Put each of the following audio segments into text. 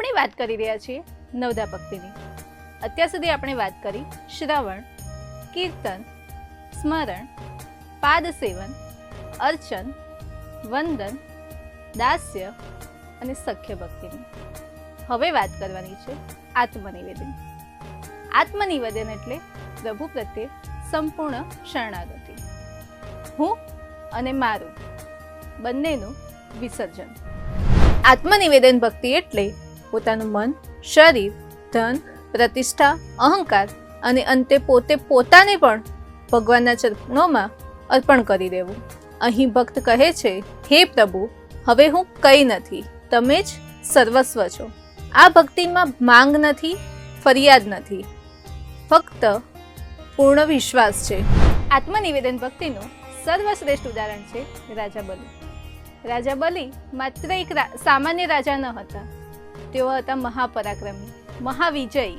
આપણે વાત કરી રહ્યા છીએ નવદા ભક્તિની. અત્યાર સુધી આપણે વાત કરી શ્રવણ, કીર્તન, સ્મરણ, પાદ સેવન, અર્ચન, વંદન, દાસ્ય અને સખ્ય ભક્તિની. હવે વાત કરવાની છે આત્મનિવેદન. આત્મનિવેદન એટલે પ્રભુ પ્રત્યે સંપૂર્ણ શરણાગતિ. હું અને મારું બંનેનું વિસર્જન. આત્મનિવેદન ભક્તિ એટલે પોતાનું મન, શરીર, ધન, પ્રતિષ્ઠા, અહંકાર અને અંતે પોતે પોતાને પણ ભગવાનના ચરણોમાં અર્પણ કરી દેવું. અહીં ભક્ત કહે છે, હે પ્રભુ, હવે હું કંઈ નથી. તમે જ સર્વસ્વ છો. આ ભક્તિમાં માંગ નથી, ફરિયાદ નથી. ફક્ત પૂર્ણ વિશ્વાસ છે. આત્મનિવેદન ભક્તિનું સર્વશ્રેષ્ઠ ઉદાહરણ છે રાજા બલિ. રાજા બલિ માત્ર એક સામાન્ય રાજા ન હતા. તેઓ હતા મહાપરાક્રમી, મહાવિજયી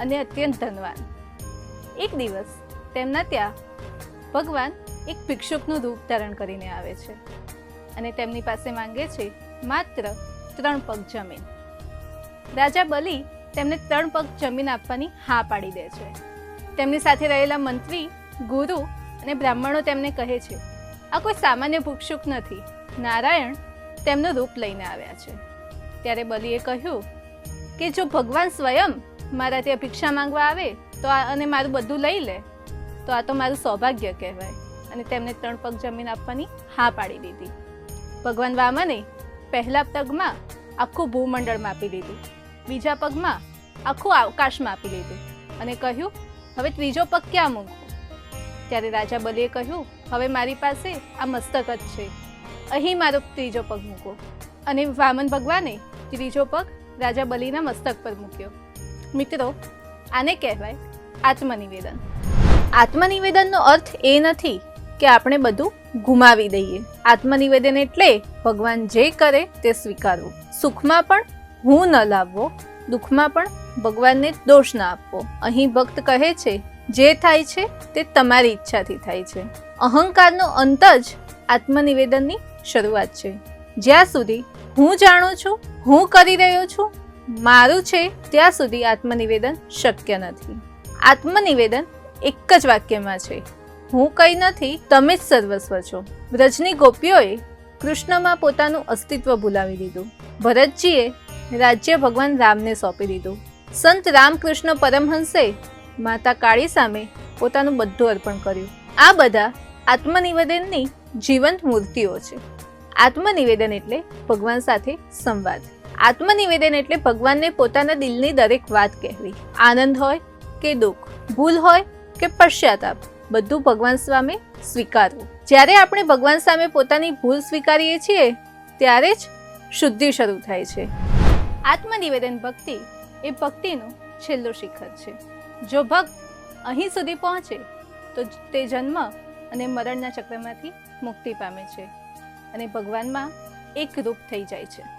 અને અત્યંત ધનવાન. એક દિવસ તેમના ત્યાં ભગવાન એક ભિક્ષુકનું રૂપ ધારણ કરીને આવે છે અને તેમની પાસે માંગે છે માત્ર ત્રણ પગ જમીન. રાજા બલિ તેમને ત્રણ પગ જમીન આપવાની હા પાડી દે છે. તેમની સાથે રહેલા મંત્રી, ગુરુ અને બ્રાહ્મણો તેમને કહે છે, આ કોઈ સામાન્ય ભિક્ષુક નથી. નારાયણ તેમનું રૂપ લઈને આવ્યા છે. ત્યારે બલિએ કહ્યું કે જો ભગવાન સ્વયં મારા ત્યાં ભિક્ષા માંગવા આવે તો આ અને મારું બધું લઈ લે, તો આ તો મારું સૌભાગ્ય કહેવાય. અને તેમને ત્રણ પગ જમીન આપવાની હા પાડી દીધી. ભગવાન વામને પહેલા પગમાં આખું ભૂમંડળ માપી દીધું. બીજા પગમાં આખું આકાશ માપી લીધું અને કહ્યું, હવે ત્રીજો પગ ક્યાં મૂકવું? ત્યારે રાજા બલિએ કહ્યું, હવે મારી પાસે આ મસ્તક જ છે. અહીં મારો ત્રીજો પગ મૂકો. અને વામન ભગવાને ત્રીજો પગ રાજા બલિના મસ્તક પર મૂક્યો. મિત્રો, આને કહેવાય આત્મનિવેદન. આત્મનિવેદનનો અર્થ એ નથી કે આપણે બધું ગુમાવી દઈએ. આત્મનિવેદન એટલે ભગવાન જે કરે તે સ્વીકારવું. સુખમાં પણ હું ન લાવવો, દુઃખમાં પણ ભગવાનને દોષ ના આપવો. અહીં ભક્ત કહે છે, જે થાય છે તે તમારી ઈચ્છાથી થાય છે. અહંકારનો અંત જ આત્મનિવેદનની શરૂઆત છે. જ્યાં સુધી હું જાણું છું, હું કરી રહ્યો છું, મારું છે ત્યાં સુધી આત્મનિવેદન શક્ય નથી. આત્મનિવેદન એક જ વાક્યમાં છે, હું કંઈ નથી, તમે જ સર્વસ્વ છો. વ્રજની ગોપીઓએ કૃષ્ણમાં પોતાનું અસ્તિત્વ ભૂલાવી દીધું. ભરતજીએ રાજ્ય ભગવાન રામને સોંપી દીધું. સંત રામકૃષ્ણ પરમહંસે માતા કાળી સામે પોતાનું બધું અર્પણ કર્યું. આ બધા આત્મનિવેદનની જીવંત મૂર્તિઓ છે. આત્મનિવેદન એટલે ભગવાન સાથે સંવાદ. આત્મનિવેદન એટલે ભગવાનને પોતાના દિલની દરેક વાત કહેવી. આનંદ હોય કે દુઃખ, ભૂલ હોય કે પશ્ચાતાપ, બધું ભગવાન સામે સ્વીકારવું. જ્યારે આપણે ભગવાન સામે પોતાની ભૂલ સ્વીકારીએ છીએ, ત્યારે જ શુદ્ધિ શરૂ થાય છે. આત્મનિવેદન ભક્તિ એ ભક્તિનું છેલ્લું શિખર છે. જો ભક્ત અહીં સુધી પહોંચે, તો તે જન્મ અને મરણના ચક્રમાંથી મુક્તિ પામે છે. અને ભગવાનમાં એક રૂપ થઈ જાય છે.